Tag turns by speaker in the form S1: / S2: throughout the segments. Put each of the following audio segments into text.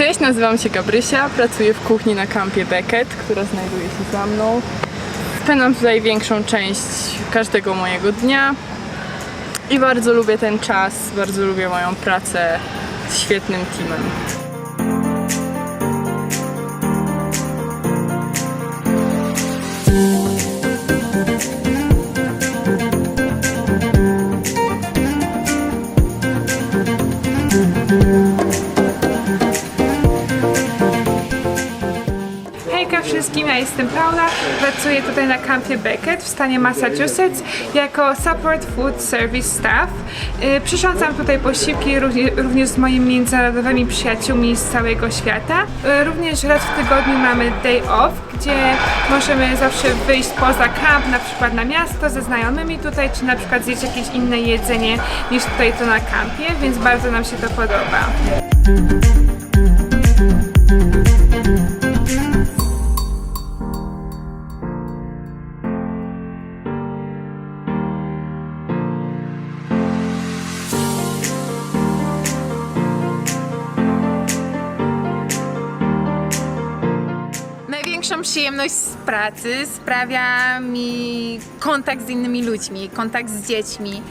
S1: Cześć, nazywam się Gabrysia, pracuję w kuchni na kampie Beckett, która znajduje się za mną. Spędzam tutaj większą część każdego mojego dnia i bardzo lubię ten czas, bardzo lubię moją pracę z świetnym teamem.
S2: Wszystkim, ja jestem Paula, pracuję tutaj na kampie Beckett w stanie Massachusetts jako Support Food Service Staff. Yy, Przyrządzam tutaj posiłki równie- również z moimi międzynarodowymi przyjaciółmi z całego świata. Yy, Również raz w tygodniu mamy day off, gdzie możemy zawsze wyjść poza kamp, na przykład na miasto ze znajomymi tutaj, czy na przykład zjeść jakieś inne jedzenie niż tutaj to na kampie, więc bardzo nam się to podoba.
S3: Przyjemność z pracy sprawia mi kontakt z innymi ludźmi, kontakt z dziećmi.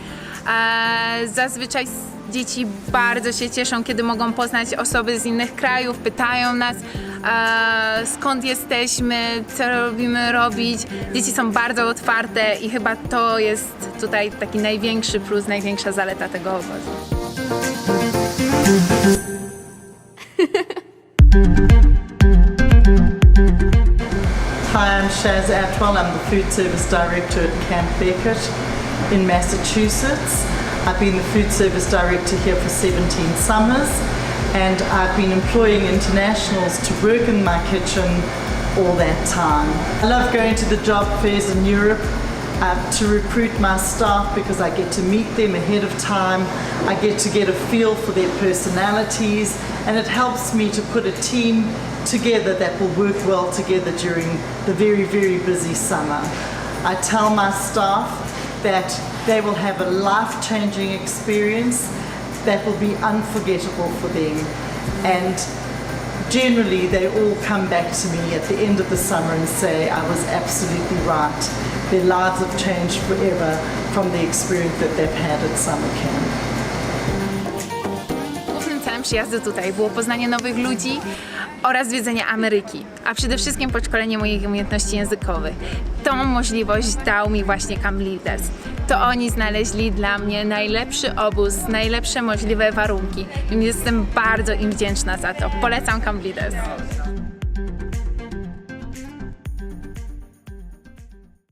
S3: Zazwyczaj dzieci bardzo się cieszą, kiedy mogą poznać osoby z innych krajów, pytają nas skąd jesteśmy, co robimy robić. Dzieci są bardzo otwarte i chyba to jest tutaj taki największy plus, największa zaleta tego obozu.
S4: Hi, I'm Shaz Atwell. I'm the Food Service Director at Camp Beckett in Massachusetts. I've been the Food Service Director here for 17 summers and I've been employing internationals to work in my kitchen all that time. I love going to the job fairs in Europe uh, to recruit my staff because I get to meet them ahead of time. I get to get a feel for their personalities, and it helps me to put a team together that will work well together during the very, very busy summer. I tell my staff that they will have a life changing experience that will be unforgettable for them. And generally they all come back to me at the end of the summer and say I was absolutely right. Their lives have changed forever from the experience that they've had at summer camp.
S3: Celem przyjazdu tutaj było poznanie nowych ludzi oraz zwiedzenie Ameryki, a przede wszystkim podszkolenie moich umiejętności językowych. Tą możliwość dał mi właśnie Camp Leaders. To oni znaleźli dla mnie najlepszy obóz, najlepsze możliwe warunki. Jestem bardzo im wdzięczna za to. Polecam Camp Leaders.